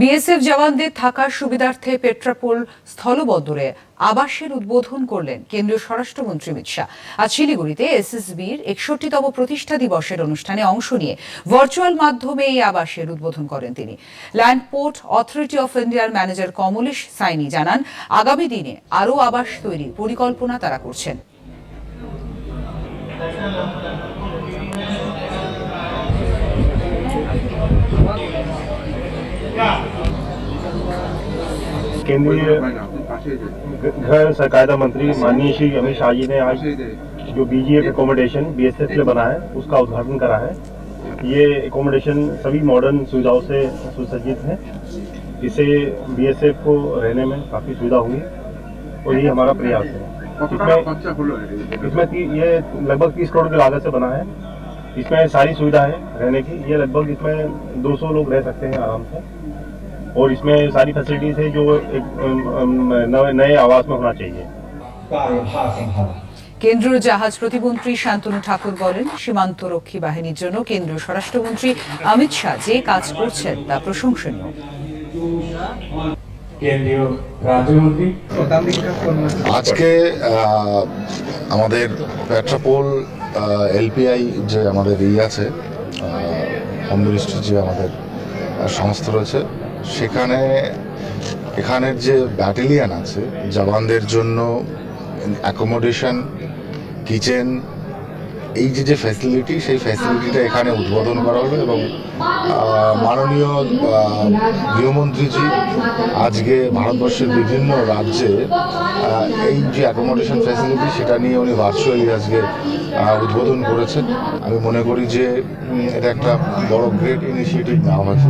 BSF জওয়ানদের থাকার সুবিধার্থে পেট্রাপোল স্থলবন্দরে আবাসের উদ্বোধন করলেন কেন্দ্রীয় স্বরাষ্ট্রমন্ত্রী অমিত শাহ। আজ শিলিগুড়িতে এসএসবির একষট্টিতম প্রতিষ্ঠা দিবসের অনুষ্ঠানে অংশ নিয়ে ভার্চুয়াল মাধ্যমে এই আবাসের উদ্বোধন করেন তিনি। ল্যান্ড পোর্ট অথরিটি অফ ইন্ডিয়ার ম্যানেজার কমলেশ সাইনি জানান, আগামী দিনে আরও আবাস তৈরির পরিকল্পনা তারা করছেন। केंद्रीय घर सहकारिता मंत्री माननीय श्री अमित शाह जी ने आज जो BGF accommodation B S F बना है उसका उद्घाटन करा है। ये एकोमोडेशन सभी मॉडर्न सुविधाओं से सुसज्जित है। इसे बी एस एफ़ को रहने में काफ़ी सुविधा होगी और ये हमारा प्रयास है। इसमें इसमें ये लगभग तीस करोड़ की लागत से बना है। इसमें सारी सुविधा है रहने की। ये लगभग इसमें 200 लोग रह सकते हैं आराम से। और इसमें सारी फैसिलिटीज है जो एक अम, अम, नए नए आवास में होना चाहिए कार्यभारसम्भावना কেন্দ্রীয় জাহাজ প্রতিমন্ত্রী শান্তনু ঠাকুর বলেন সীমান্ত রক্ষী বাহিনীর জন্য কেন্দ্রীয় স্বরাষ্ট্রমন্ত্রী অমিত শাহ যে কাজ করছেন তা প্রশংসনীয় কেন্দ্রীয় রাজ্যমন্ত্রী আজকে আহ, আমাদের পেট্রাপোল এলপিআই যে আমাদের ই আছে হোম মিনিস্ট্রি যে আমাদের আহ, সংস্থা রয়েছে সেখানে, এখানের যে ব্যাটালিয়ান আছে, জওয়ানদের জন্য অ্যাকোমোডেশন কিচেন এই যে যে ফ্যাসিলিটি সেই ফ্যাসিলিটিটা এখানে উদ্বোধন করা হলো এবং মাননীয় গৃহমন্ত্রীজি আজকে ভারতবর্ষের বিভিন্ন রাজ্যে এই যে অ্যাকোমোডেশন ফ্যাসিলিটি সেটা নিয়ে উনি ভার্চুয়ালি আজকে উদ্বোধন করেছেন। আমি মনে করি যে এটা একটা বড় গ্রেট ইনিশিয়েটিভ নেওয়া হয়েছে।